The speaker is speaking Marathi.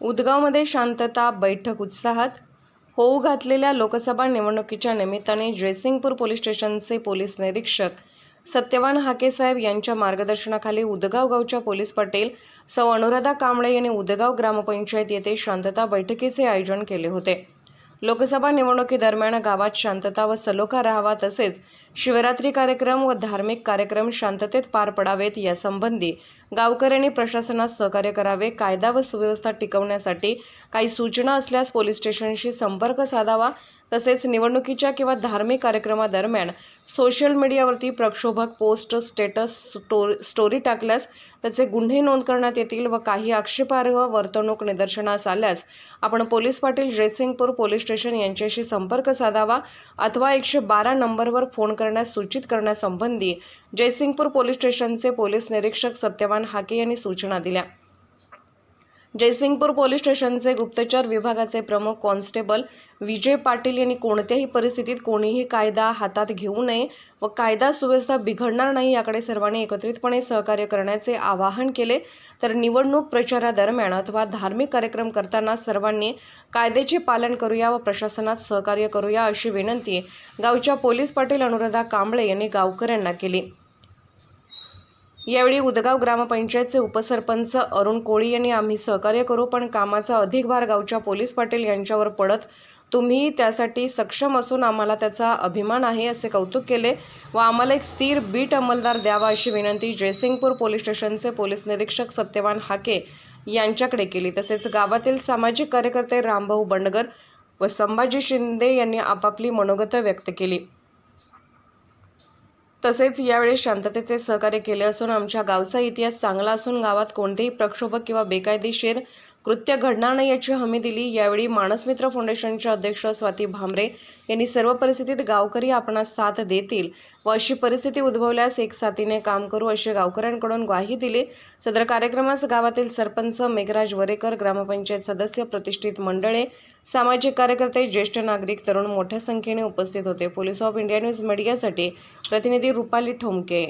उदगावमध्ये शांतता बैठक उत्साहात होऊ घातलेल्या लोकसभा निवडणुकीच्या निमित्ताने जयसिंगपूर पोलीस स्टेशनचे पोलीस निरीक्षक सत्यवान हाकेसाहेब यांच्या मार्गदर्शनाखाली उदगाव गावच्या पोलीस पाटील सौ अनुराधा कांबळे यांनी उदगाव ग्रामपंचायत येथे शांतता बैठकीचे आयोजन केले होते. लोकसभा निवडणुकीदरम्यान गावात शांतता व सलोखा राहावा तसेच शिवरात्री कार्यक्रम व धार्मिक कार्यक्रम शांततेत पार पडावेत यासंबंधी गावकऱ्यांनी प्रशासनास सहकार्य करावे कायदा व सुव्यवस्था टिकवण्यासाठी काही सूचना असल्यास पोलीस स्टेशनशी संपर्क साधावा. तसेच निवडणुकीच्या किंवा धार्मिक कार्यक्रमादरम्यान सोशल मीडियावरती प्रक्षोभक पोस्ट स्टेटस स्टोरी स्टोरी टाकल्यास त्याचे गुन्हे नोंद करण्यात येतील व काही आक्षेपार्ह वर्तणूक निदर्शनास आल्यास आपण police Patil Jaysingpur police station यांच्याशी संपर्क साधावा अथवा एकशे बारा नंबरवर फोन करण्यास सूचित करण्यासंबंधी जयसिंगपूर पोलीस स्टेशनचे पोलीस निरीक्षक सत्यवान हाके यांनी सूचना दिल्या. जयसिंगपूर पोलीस स्टेशनचे गुप्तचर विभागाचे प्रमुख कॉन्स्टेबल विजय पाटील यांनी कोणत्याही परिस्थितीत कोणीही कायदा हातात घेऊ नये व कायदा सुव्यवस्था बिघडणार नाही याकडे सर्वांनी एकत्रितपणे सहकार्य करण्याचे आवाहन केले. तर निवडणूक प्रचारादरम्यान अथवा धार्मिक कार्यक्रम करताना सर्वांनी कायद्याचे पालन करूया व प्रशासनात सहकार्य करूया अशी विनंती गावच्या पोलीस पाटील अनुराधा कांबळे यांनी गावकऱ्यांना केली. यावेळी उदगाव ग्रामपंचायतचे उपसरपंच अरुण कोळी यांनी आम्ही सहकार्य करू पण कामाचा अधिक भार गावच्या पोलीस पाटील यांच्यावर पडत तुम्ही त्यासाठी सक्षम असून आम्हाला त्याचा अभिमान आहे असे कौतुक केले व आम्हाला एक स्थिर बीट अंमलदार द्यावा अशी विनंती जयसिंगपूर पोलीस स्टेशनचे पोलीस निरीक्षक सत्यवान हाके यांच्याकडे केली. तसेच गावातील सामाजिक कार्यकर्ते रामभाऊ बंडगर व संभाजी शिंदे यांनी आपापली मनोगत व्यक्त केली. तसेच यावेळी शांततेचे सहकार्य केले असून आमच्या गावचा इतिहास चांगला असून गावात कोणतेही प्रक्षोभक किंवा बेकायदेशीर कृत्य घडणार नाही याची हमी दिली. यावेळी मानसमित्र फाउंडेशनच्या अध्यक्ष स्वाती भामरे यांनी सर्व परिस्थितीत गावकरी आपणास साथ देतील व अशी परिस्थिती उद्भवल्यास एक साथीने काम करू अशी गावकऱ्यांकडून ग्वाही दिली. सदर कार्यक्रमास गावातील सरपंच मेघराज वरेकर ग्रामपंचायत सदस्य प्रतिष्ठित मंडळे सामाजिक कार्यकर्ते ज्येष्ठ नागरिक तरुण मोठ्या संख्येने उपस्थित होते. पोलीस ऑफ इंडिया न्यूज मीडियासाठी प्रतिनिधी रुपाली ठोमके.